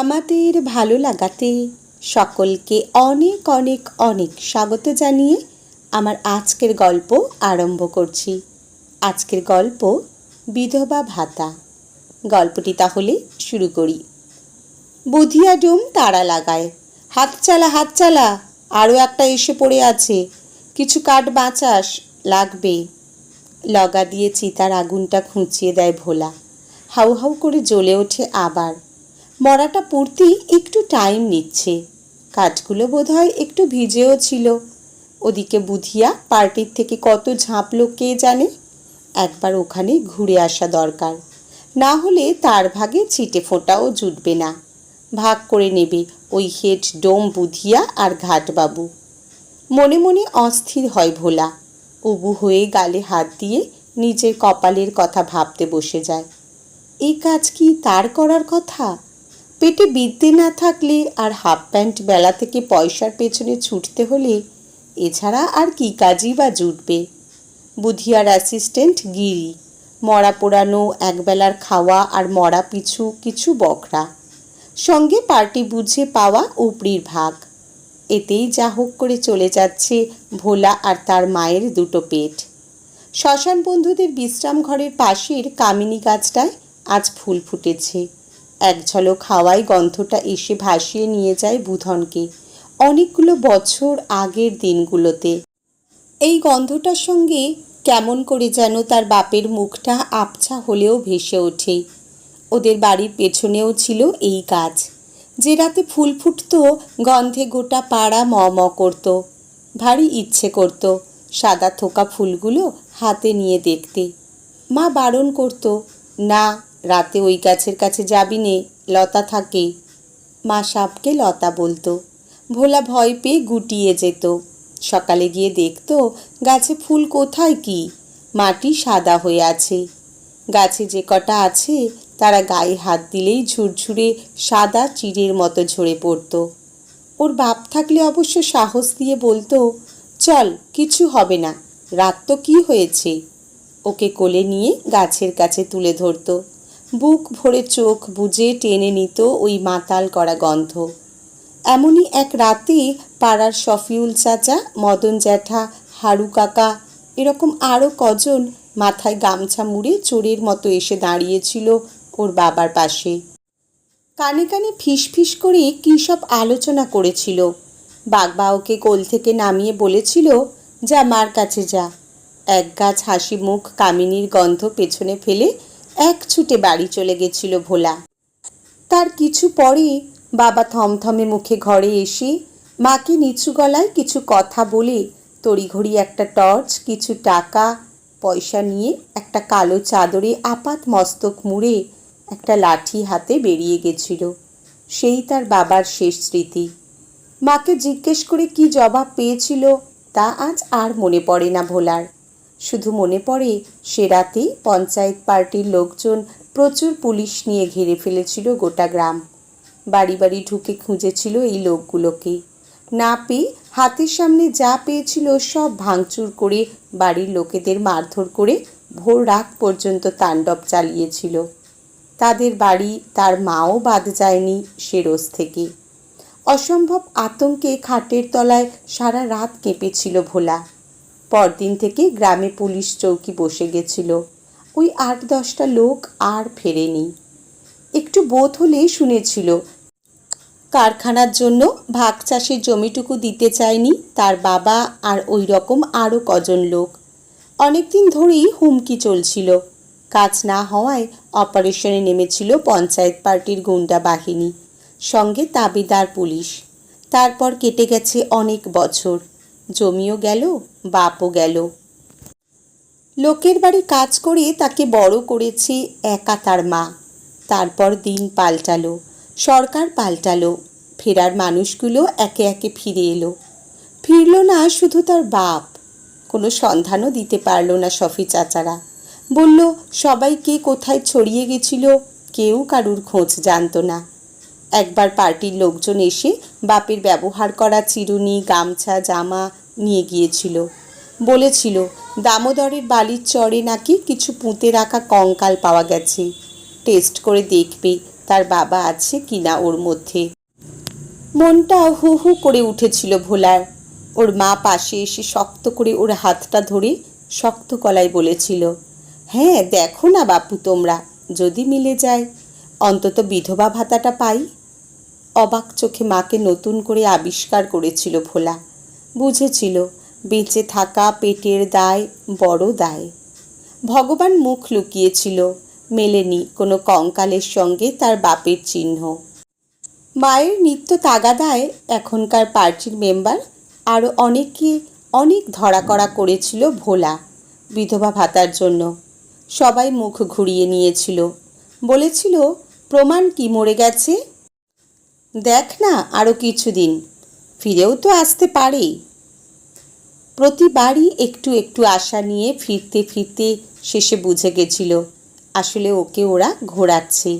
আমাদের ভালো লাগাতে সকলকে অনেক অনেক অনেক স্বাগত জানিয়ে আমার আজকের গল্প আরম্ভ করছি। আজকের গল্প বিধবা ভাতা। গল্পটি তাহলে শুরু করি। বুধিয়া ডুম তারা লাগায়। হাত চালা হাত চালা আরও একটা এসে পড়ে আছে। কিছু কাঠ বাঁচাস, লাগবে। লগা দিয়ে চিতার আগুনটা খুঁচিয়ে দেয় ভোলা। হাউ হাউ করে জ্বলে ওঠে আবার। মরাটা পুড়তেই একটু টাইম নিচ্ছে। কাঠগুলো বোধহয় একটু ভিজেও ছিল। ওদিকে বুধিয়া পার্টির থেকে কত ঝাঁপলো কে জানে? একবার ওখানে ঘুরে আসা দরকার। না হলে তার ভাগে ছিটে ফোঁটাও জুটবে না। ভাগ করে নেবে ওই হেড ডোম বুধিয়া আর ঘাটবাবু। মনে মনে অস্থির হয় ভোলা। উবু হয়ে গালে হাত দিয়ে নিজের কপালের কথা ভাবতে বসে যায়। এই কাজ কি তার করার কথা? পেটে বিদ্যে না থাকলে আর হাফ প্যান্ট বেলা থেকে পয়সার পেছনে ছুটতে হলে এছাড়া আর কি কাজই বা জুটবে? বুধিয়ার অ্যাসিস্ট্যান্ট গিরি, মরা পোড়ানো একবেলার খাওয়া আর মরা পিছু কিছু বকরা। সঙ্গে পার্টি বুঝে পাওয়া উপরির ভাগ। এতেই যা হোক করে চলে যাচ্ছে ভোলা আর তার মায়ের দুটো পেট। শ্মশান বন্ধুদের বিশ্রাম ঘরের পাশের কামিনী গাছটায় আজ ফুল ফুটেছে। এক ঝলক হাওয়ায় গন্ধটা এসে ভাসিয়ে নিয়ে যায় বুধনকে। অনেকগুলো বছর আগের দিনগুলোতে। এই গন্ধটার সঙ্গে কেমন করে যেন তার বাপের মুখটা আবছা হলেও ভেসে ওঠে। ওদের বাড়ির পেছনেও ছিল এই গাছ। যে রাতে ফুল ফুটতো, গন্ধে গোটা পাড়া ম ম করতো। ভারী ইচ্ছে করতো সাদা থোকা ফুলগুলো হাতে নিয়ে দেখতে। মা বারণ করতো, না রাতে ওই গাছের কাছে যাবি নে, লতা থাকে। মা সাপকে লতা বলতো। ভোলা ভয় পেয়ে গুটিয়ে যেত। সকালে গিয়ে দেখতো, গাছে ফুল কোথায় কি? মাটি সাদা হয়ে আছে। গাছে যে কটা আছে, তারা গায়ে হাত দিলেই ঝুরঝুরে সাদা চিড়ের মতো ঝরে পড়তো। ওর বাপ থাকলে অবশ্য সাহস দিয়ে বলতো, চল, কিছু হবে না। রাত তো কী হয়েছে? ওকে কোলে নিয়ে গাছের কাছে তুলে ধরতো। বুক ভরে চোখ বুজে টেনে নিত ওই মাতাল করা গন্ধ। এমনই এক রাতে পাড়ার শফিউল চাচা, মদন জ্যাঠা, হারু কাকা, এরকম আরও কজন মাথায় গামছা মুড়ে চোরের মতো এসে দাঁড়িয়েছিল ওর বাবার পাশে। কানে কানে ফিস ফিস করে কী সব আলোচনা করেছিল। বাগবা ওকে কোল থেকে নামিয়ে বলেছিল, যা মার কাছে যা। এক গাছ হাসি মুখ কামিনীর গন্ধ পেছনে ফেলে এক ছুটে বাড়ি চলে গেছিল ভোলা। তার কিছু পরে বাবা থমথমে মুখে ঘরে এসে মাকে নিচু গলায় কিছু কথা বলে তড়িঘড়ি একটা টর্চ, কিছু টাকা, পয়সা নিয়ে একটা কালো চাদরে আপাত মস্তক মুড়ে একটা লাঠি হাতে বেরিয়ে গেছিল। সেই তার বাবার শেষ স্মৃতি। মাকে জিজ্ঞেস করে কি জবাব পেয়েছিল তা আজ আর মনে পড়ে না ভোলার। শুধু মনে পড়ে, সে রাতে পঞ্চায়েত পার্টির লোকজন প্রচুর পুলিশ নিয়ে ঘিরে ফেলেছিল গোটা গ্রাম। বাড়ি বাড়ি ঢুকে খুঁজেছিল এই লোকগুলোকে। না পেয়ে হাতের সামনে যা পেয়েছিল সব ভাঙচুর করে বাড়ির লোকেদের মারধর করে ভোর রাত পর্যন্ত তাণ্ডব চালিয়েছিল। তাদের বাড়ি তার মাও বাদ যায়নি সে রোজ থেকে। অসম্ভব আতঙ্কে খাটের তলায় সারা রাত কেঁপেছিল ভোলা। পরদিন থেকে গ্রামে পুলিশ চৌকি বসে গেছিল। ওই আট দশটা লোক আর ফেরেনি। একটু বোধ হলেই শুনেছিল, কারখানার জন্য ভাগ চাষের জমিটুকু দিতে চায়নি তার বাবা আর ওই রকম আরও কজন লোক। অনেকদিন ধরেই হুমকি চলছিল। কাজ না হওয়ায় অপারেশনে নেমেছিল পঞ্চায়েত পার্টির গুন্ডা বাহিনী, সঙ্গে তাবিদার পুলিশ। তারপর কেটে গেছে অনেক বছর। জমিও গেল, বাপও গেল। লোকের বাড়ি কাজ করে তাকে বড় করেছে একা তার মা। তারপর দিন পাল্টালো, সরকার পাল্টালো, ফেরার মানুষগুলো একে একে ফিরে এলো। ফিরল না শুধু তার বাপ, কোনো সন্ধানও দিতে পারল না সফি চাচারা। বলল, সবাই কে কোথায় ছড়িয়ে গেছিল, কেউ কারুর খোঁজ জানতো না। একবার পার্টির লোকজন এসে বাপের ব্যবহার করা চিরুনি, গামছা, জামা নিয়ে গিয়েছিল। বলেছিল, দামোদরের বালির চরে নাকি কিছু পুঁতে রাখা কঙ্কাল পাওয়া গেছে। টেস্ট করে দেখবে তার বাবা আছে কিনা ওর মধ্যে। মনটা হু হু করে উঠেছিল ভোলার। ওর মা পাশে এসে শক্ত করে ওর হাতটা ধরে শক্ত গলায় বলেছিল হ্যাঁ দেখো না বাপু তোমরা, যদি মিলে যায় অন্তত বিধবা ভাতাটা পাই। অবাক চোখে মাকে নতুন করে আবিষ্কার করেছিল ভোলা। বুঝেছিল, বেঁচে থাকা পেটের দায় বড় দায়। ভগবান মুখ লুকিয়েছিল, মেলেনি কোনো কঙ্কালের সঙ্গে তার বাপের চিহ্ন। মায়ের নিত্য তাগাদায় এখনকার পার্টির মেম্বার আরও অনেকে অনেক ধরা করা করেছিল ভোলা বিধবা ভাতার জন্য। সবাই মুখ ঘুরিয়ে নিয়েছিল। বলেছিল প্রমাণ কি মরে গেছে? দেখ না আরও কিছুদিন, ফিরেও তো আসতে পারে। প্রতিবারই একটু একটু আশা নিয়ে ফিরতে ফিরতে শেষে বুঝে গেছিল, আসলে ওকে ওরা ঘোরাচ্ছে।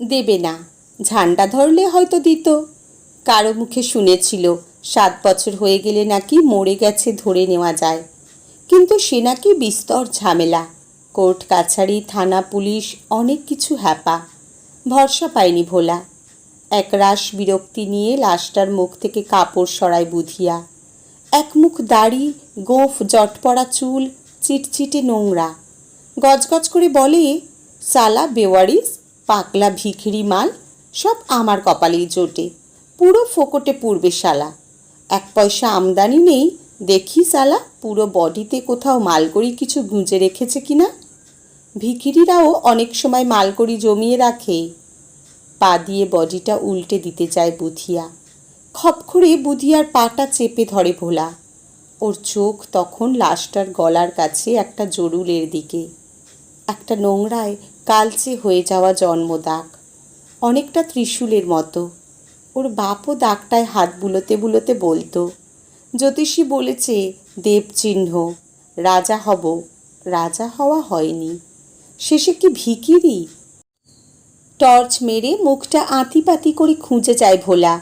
দেবে না, ঝান্ডা ধরলে হয়তো দিত। কারও মুখে শুনেছিল, সাত বছর হয়ে গেলে নাকি মরে গেছে ধরে নেওয়া যায়। কিন্তু সে নাকি বিস্তর ঝামেলা, কোর্ট, কাছারি, থানা, পুলিশ, অনেক কিছু হ্যাপা। ভরসা পায়নি ভোলা। একরাশ বিরক্তি নিয়ে লাশটার মুখ থেকে কাপড় সরায় বুধিয়া। এক মুখ দাড়ি, গোঁফ, জটপড়া চুল, চিটচিটে নোংরা। গজগজ করে বলে, সালা, বেওয়ারিস পাকলা ভিখিরি মাল, সব আমার কপালেই জোটে। পুরো ফোকটে পূর্বে শালা। এক পয়সা আমদানি নেই, দেখি সালা, পুরো বডিতে কোথাও মালকড়ি কিছু গুঁজে রেখেছে কিনা? ভিখিরিরাও অনেক সময় মালকড়ি জমিয়ে রাখে। পা দিয়ে বডিটা উল্টে দিতে চায় বুধিয়া। খপ করে বুধিয়ার পাটা চেপে ধরে ভোলা। ওর চোখ তখন লাশটার গলার কাছে একটা জরুলের দিকে। একটা নোংরায় কালচে হয়ে যাওয়া জন্মদাগ। অনেকটা ত্রিশূলের মতো। ওর বাপও দাগটায় হাত বুলোতে বুলোতে বলতো, জ্যোতিষী বলেছে দেবচিহ্ন রাজা হব। রাজা হওয়া হয়নি। শেষে কি ভিকিরি? টর্চ মেরে মুখটা আঁতিপাতি করে খুঁজে যায় ভোলা।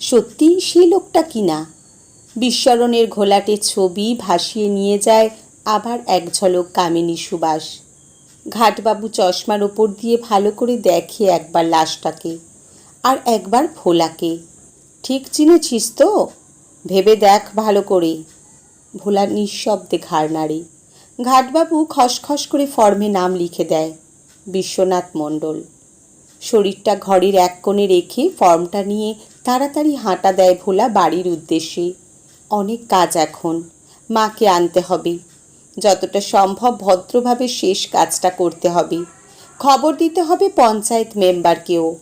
সত্যি সেই লোকটা কিনা? বিস্মরণের ঘোলাটে ছবি ভাসিয়ে নিয়ে যায় আবার এক ঝলক কামিনী সুবাস। ঘাটবাবু চশমার ওপর দিয়ে ভালো করে দেখে একবার লাশটাকে, আর একবার ভোলাকে। ঠিক চিনেছিস তো? ভেবে দেখ ভালো করে। ভোলা নিঃশব্দে ঘাড় নাড়ে। ঘাটবাবু খসখস করে ফর্মে নাম লিখে দেয়, বিশ্বনাথ মণ্ডল। শরীরটা ঘরের এক কোণে রেখে ফর্মটা নিয়ে তাড়াতাড়ি হাঁটা দেয় ভোলা বাড়ির উদ্দেশ্যে। অনেক কাজ এখন, মাকে আনতে হবে। যতটা সম্ভব ভদ্রভাবে শেষ কাজটা করতে হবে। খবর দিতে হবে পঞ্চায়েত মেম্বারকেও।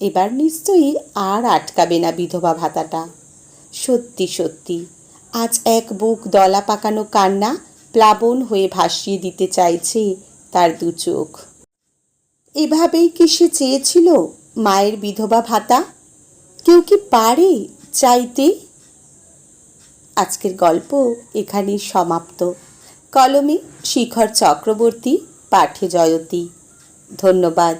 এবার নিশ্চয়ই আর আটকাবে না বিধবা ভাতাটা। সত্যি সত্যি, আজ এক বুক দলা পাকানো কান্না প্লাবন হয়ে ভাসিয়ে দিতে চাইছে তার দু চোখ। এভাবেই কি সে চেয়েছিল মায়ের বিধবা ভাতা? কেউ কি পারে চাইতে? আজকের গল্প এখানেই সমাপ্ত। কলমে শিখর চক্রবর্তী পাঠে জয়তী। ধন্যবাদ।